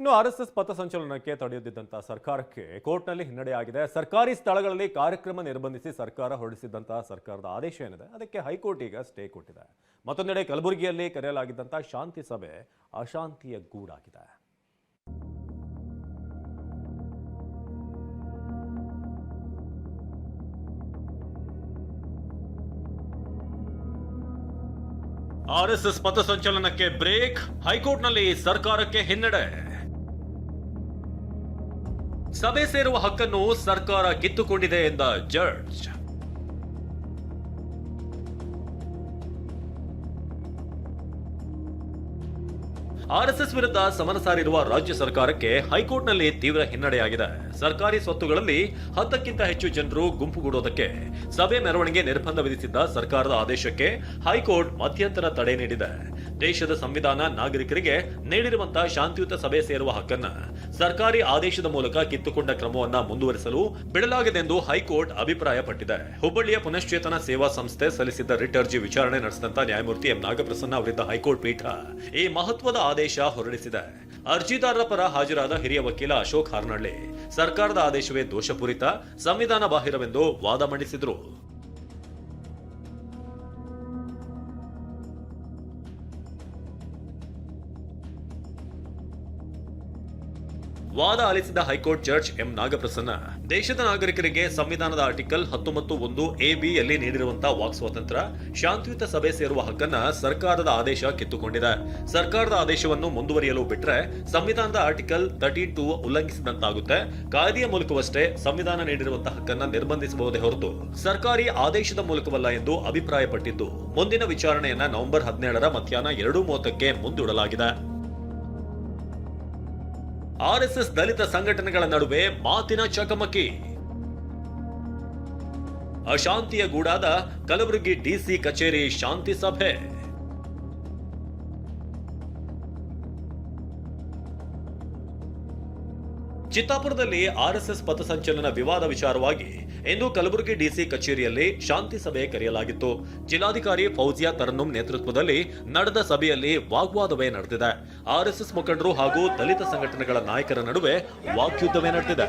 ಇನ್ನು R S S ಪಥಸಂಚಲನಕ್ಕೆ ತಡೆಯೊಡ್ಡಿದ್ದಂತಹ ಸರ್ಕಾರಕ್ಕೆ ಕೋರ್ಟ್ನಲ್ಲಿ ಹಿನ್ನಡೆಯಾಗಿದೆ ಸರ್ಕಾರಿ ಸ್ಥಳಗಳಲ್ಲಿ ಕಾರ್ಯಕ್ರಮ ನಿರ್ಬಂಧಿಸಿ ಸರ್ಕಾರ ಹೊರಡಿಸಿದ್ದಂತಹ ಸರ್ಕಾರದ ಆದೇಶ ಏನಿದೆ, ಅದಕ್ಕೆ ಹೈಕೋರ್ಟ್ ಈಗ ಸ್ಟೇ ಕೊಟ್ಟಿದೆ. ಮತ್ತೊಂದೆಡೆ ಕಲಬುರಗಿಯಲ್ಲಿ ಕರೆಯಲಾಗಿದ್ದಂತಹ ಶಾಂತಿ ಸಭೆ ಅಶಾಂತಿಯ ಗೂಡಾಗಿದೆ. ಆರ್ಎಸ್ಎಸ್ ಪಥಸಂಚಲನಕ್ಕೆ ಬ್ರೇಕ್, ಹೈಕೋರ್ಟ್ನಲ್ಲಿ ಸರ್ಕಾರಕ್ಕೆ ಹಿನ್ನಡೆ. ಸಭೆ ಸೇರುವ ಹಕ್ಕನ್ನು ಸರ್ಕಾರ ಕಿತ್ತುಕೊಂಡಿದೆ ಎಂದ ಜಡ್ಜ್. ಆರ್ಎಸ್ಎಸ್ ವಿರುದ್ಧ ಸಮನ ಸಾರಿರುವ ರಾಜ್ಯ ಸರ್ಕಾರಕ್ಕೆ ಹೈಕೋರ್ಟ್ನಲ್ಲಿ ತೀವ್ರ ಹಿನ್ನಡೆಯಾಗಿದೆ. ಸರ್ಕಾರಿ ಸ್ವತ್ತುಗಳಲ್ಲಿ ಹತ್ತಕ್ಕಿಂತ ಹೆಚ್ಚು ಜನರು ಗುಂಪುಗೂಡೋದಕ್ಕೆ ಸಭೆ ಮೆರವಣಿಗೆ ನಿರ್ಬಂಧ ವಿಧಿಸಿದ್ದ ಸರ್ಕಾರದ ಆದೇಶಕ್ಕೆ ಹೈಕೋರ್ಟ್ ಮಧ್ಯಂತರ ತಡೆ ನೀಡಿದೆ. ದೇಶದ ಸಂವಿಧಾನ ನಾಗರಿಕರಿಗೆ ನೀಡಿರುವಂತಹ ಶಾಂತಿಯುತ ಸಭೆ ಸೇರುವ ಹಕ್ಕನ್ನ ಸರ್ಕಾರಿ ಆದೇಶದ ಮೂಲಕ ಕಿತ್ತುಕೊಂಡ ಕ್ರಮವನ್ನ ಮುಂದುವರಿಸಲು ಬಿಡಲಾಗದೆಂದು ಹೈಕೋರ್ಟ್ ಅಭಿಪ್ರಾಯಪಟ್ಟಿದೆ. ಹುಬ್ಬಳ್ಳಿಯ ಪುನಶ್ಚೇತನ ಸೇವಾ ಸಂಸ್ಥೆ ಸಲ್ಲಿಸಿದ್ದ ರಿಟ್ ಅರ್ಜಿ ವಿಚಾರಣೆ ನಡೆಸಿದಂತ ನ್ಯಾಯಮೂರ್ತಿ ಎಂ ನಾಗಪ್ರಸನ್ನ ಅವರಿದ್ದ ಹೈಕೋರ್ಟ್ ಪೀಠ ಈ ಮಹತ್ವದ ಆದೇಶ ಹೊರಡಿಸಿದೆ. ಅರ್ಜಿದಾರರ ಪರ ಹಾಜರಾದ ಹಿರಿಯ ವಕೀಲ ಅಶೋಕ್ ಹಾರ್ನಳ್ಳಿ, ಸರ್ಕಾರದ ಆದೇಶವೇ ದೋಷಪೂರಿತ, ಸಂವಿಧಾನ ಬಾಹಿರವೆಂದು ವಾದ ಮಂಡಿಸಿದ್ರು. ವಾದ ಆಲಿಸಿದ ಹೈಕೋರ್ಟ್ ಜಡ್ಜ್ ಎಂ ನಾಗಪ್ರಸನ್ನ, ದೇಶದ ನಾಗರಿಕರಿಗೆ ಸಂವಿಧಾನದ ಆರ್ಟಿಕಲ್ ಹತ್ತೊಂಬತ್ತು ಒಂದು ಎ ಬಿಯಲ್ಲಿ ನೀಡಿರುವಂತಹ ವಾಕ್ ಸ್ವಾತಂತ್ರ್ಯ ಶಾಂತಿಯುತ ಸಭೆ ಸೇರುವ ಹಕ್ಕನ್ನ ಸರ್ಕಾರದ ಆದೇಶ ಕಿತ್ತುಕೊಂಡಿದೆ. ಸರ್ಕಾರದ ಆದೇಶವನ್ನು ಮುಂದುವರಿಯಲು ಬಿಟ್ರೆ ಸಂವಿಧಾನದ ಆರ್ಟಿಕಲ್ ತರ್ಟೀನ್ ಟು ಉಲ್ಲಂಘಿಸಿದಂತಾಗುತ್ತೆ. ಕಾಯ್ದೆಯ ಮೂಲಕವಷ್ಟೇ ಸಂವಿಧಾನ ನೀಡಿರುವಂತಹ ಹಕ್ಕನ್ನ ನಿರ್ಬಂಧಿಸಬಹುದೇ ಹೊರತು ಸರ್ಕಾರಿ ಆದೇಶದ ಮೂಲಕವಲ್ಲ ಎಂದು ಅಭಿಪ್ರಾಯಪಟ್ಟಿದ್ದು. ಮುಂದಿನ ವಿಚಾರಣೆಯನ್ನ ನವೆಂಬರ್ ಹದಿನೇಳರ ಮಧ್ಯಾಹ್ನ ಎರಡು ಮೂವತ್ತಕ್ಕೆ ಮುಂದೂಡಲಾಗಿದೆ. ಆರ್ಎಸ್ಎಸ್ ದಲಿತ ಸಂಘಟನೆಗಳ ನಡುವೆ ಮಾತಿನ ಚಕಮಕಿ. ಅಶಾಂತಿಯ ಗೂಡಾದ ಕಲಬುರಗಿ ಡಿಸಿ ಕಚೇರಿ ಶಾಂತಿ ಸಭೆ. ಚಿತ್ತಾಪುರದಲ್ಲಿ ಆರ್ಎಸ್ಎಸ್ ಪಥಸಂಚಲನ ವಿವಾದ ವಿಚಾರವಾಗಿ ಇಂದು ಕಲಬುರಗಿ ಡಿಸಿ ಕಚೇರಿಯಲ್ಲಿ ಶಾಂತಿ ಸಭೆ ಕರೆಯಲಾಗಿತ್ತು. ಜಿಲ್ಲಾಧಿಕಾರಿ ಫೌಜಿಯಾ ತರನ್ನುಂ ನೇತೃತ್ವದಲ್ಲಿ ನಡೆದ ಸಭೆಯಲ್ಲಿ ವಾಗ್ವಾದವೇ ನಡೆದಿದೆ. ಆರ್ಎಸ್ಎಸ್ ಮುಖಂಡರು ಹಾಗೂ ದಲಿತ ಸಂಘಟನೆಗಳ ನಾಯಕರ ನಡುವೆ ವಾಗ್ಯುದ್ಧವೇ ನಡೆದಿದೆ.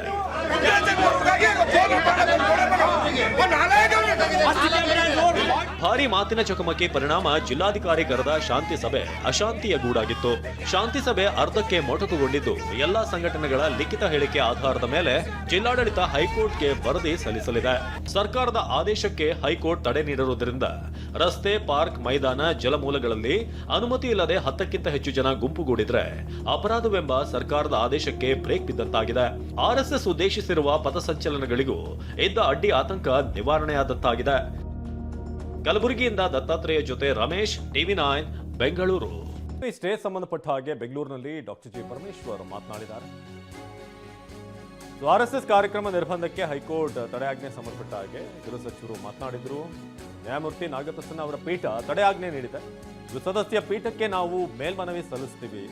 ಭಾರಿ ಮಾತಿನ ಚಕಮಕಿ ಪರಿಣಾಮ ಜಿಲ್ಲಾಧಿಕಾರಿ ಕರೆದ ಶಾಂತಿ ಸಭೆ ಅಶಾಂತಿಯ ಗೂಡಾಗಿತ್ತು. ಶಾಂತಿ ಸಭೆ ಅರ್ಧಕ್ಕೆ ಮೊಟಕುಗೊಂಡಿದ್ದು, ಎಲ್ಲಾ ಸಂಘಟನೆಗಳ ಲಿಖಿತ ಹೇಳಿಕೆ ಆಧಾರದ ಮೇಲೆ ಜಿಲ್ಲಾಡಳಿತ ಹೈಕೋರ್ಟ್ಗೆ ವರದಿ ಸಲ್ಲಿಸಲಿದೆ. ಸರ್ಕಾರದ ಆದೇಶಕ್ಕೆ ಹೈಕೋರ್ಟ್ ತಡೆ ನೀಡಿರುವುದರಿಂದ ರಸ್ತೆ, ಪಾರ್ಕ್, ಮೈದಾನ, ಜಲಮೂಲಗಳಲ್ಲಿ ಅನುಮತಿ ಇಲ್ಲದೆ ಹತ್ತಕ್ಕಿಂತ ಹೆಚ್ಚು ಜನ ಗುಂಪುಗೂಡಿದ್ರೆ ಅಪರಾಧವೆಂಬ ಸರ್ಕಾರದ ಆದೇಶಕ್ಕೆ ಬ್ರೇಕ್ ಬಿದ್ದಂತಾಗಿದೆ. ಆರ್ಎಸ್ಎಸ್ ಉದ್ದೇಶಿಸಿರುವ ಪಥಸಂಚಲನಗಳಿಗೂ ಇದ್ದ ಅಡ್ಡಿ ಆತಂಕ ನಿವಾರಣೆಯಾದಂತಾಗಿದೆ. ಕಲಬುರಗಿಯಿಂದ ದತ್ತಾತ್ರೇಯ ಜೊತೆ ರಮೇಶ್, ಟಿವಿ ನೈನ್, ಬೆಂಗಳೂರು. ಈ ಸ್ಟೇ ಸಂಬಂಧಪಟ್ಟ ಹಾಗೆ ಬೆಂಗಳೂರಿನಲ್ಲಿ ಡಾಕ್ಟರ್ ಜಿ ಪರಮೇಶ್ವರ್ ಮಾತನಾಡಿದ್ದಾರೆ. ಆರ್ಎಸ್ಎಸ್ ಎಸ್ ಎಸ್ ಕಾರ್ಯಕ್ರಮ ನಿರ್ಬಂಧಕ್ಕೆ ಹೈಕೋರ್ಟ್ ತಡೆಯಾಜ್ಞೆ ಸಂಬಂಧಪಟ್ಟ ಹಾಗೆ ಗೃಹ ಸಚಿವರು ಮಾತನಾಡಿದ್ರು. ನ್ಯಾಯಮೂರ್ತಿ ನಾಗಪ್ರಸನ್ನ ಅವರ ಪೀಠ ತಡೆಯಾಜ್ಞೆ ನೀಡಿದೆ. ಸದಸ್ಯ ಪೀಠಕ್ಕೆ ನಾವು ಮೇಲ್ಮನವಿ ಸಲ್ಲಿಸ್ತೀವಿ.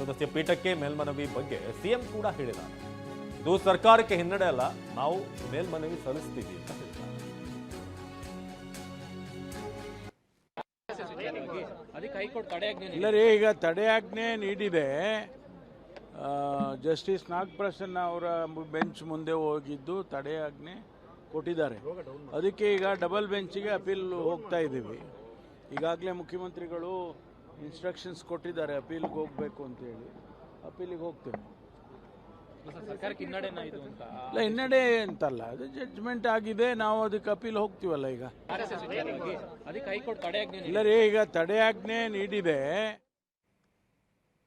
ಸದಸ್ಯ ಪೀಠಕ್ಕೆ ಮೇಲ್ಮನವಿ ಬಗ್ಗೆ ಸಿಎಂ ಕೂಡ ಹೇಳಿದ್ದಾರೆ. ಇದು ಸರ್ಕಾರಕ್ಕೆ ಹಿನ್ನಡೆ ಅಲ್ಲ, ನಾವು ಮೇಲ್ಮನವಿ ಸಲ್ಲಿಸ್ತೀವಿ ಅಂತ ಹೇಳಿದ್ದಾರೆ. ಇಲ್ಲ ರೀ ಈಗ ತಡೆಯಾಜ್ಞೆ ನೀಡಿದೆ. ಜಸ್ಟಿಸ್ ನಾಗಪ್ರಸನ್ನ ಅವರ ಬೆಂಚ್ ಮುಂದೆ ಹೋಗಿದ್ದು ತಡೆಯಾಜ್ಞೆ ಕೊಟ್ಟಿದ್ದಾರೆ. ಅದಕ್ಕೆ ಈಗ ಡಬಲ್ ಬೆಂಚಿಗೆ ಅಪೀಲ್ ಹೋಗ್ತಾ ಇದ್ದೀವಿ. ಈಗಾಗಲೇ ಮುಖ್ಯಮಂತ್ರಿಗಳು ಇನ್ಸ್ಟ್ರಕ್ಷನ್ಸ್ ಕೊಟ್ಟಿದ್ದಾರೆ, ಅಪೀಲ್ಗೆ ಹೋಗಬೇಕು ಅಂತೇಳಿ ಅಪೀಲಿಗೆ ಹೋಗ್ತೇವೆ ಸರ್ಕಾರಕ್ಕೆ ಹಿನ್ನಡೆನ ಇದು ಅಂತ ಇಲ್ಲ ಹಿನ್ನಡೆ ಅಂತಲ್ಲ ಅದು ಜಡ್ಜ್ಮೆಂಟ್ ಆಗಿದೆ ನಾವು ಅದಕ್ಕೆ ಅಪೀಲ್ ಹೋಗ್ತೀವಲ್ಲ ಈಗ. ಇಲ್ಲ ರೀ ಈಗ ತಡೆಯಾಜ್ಞೆ ನೀಡಿದೆ.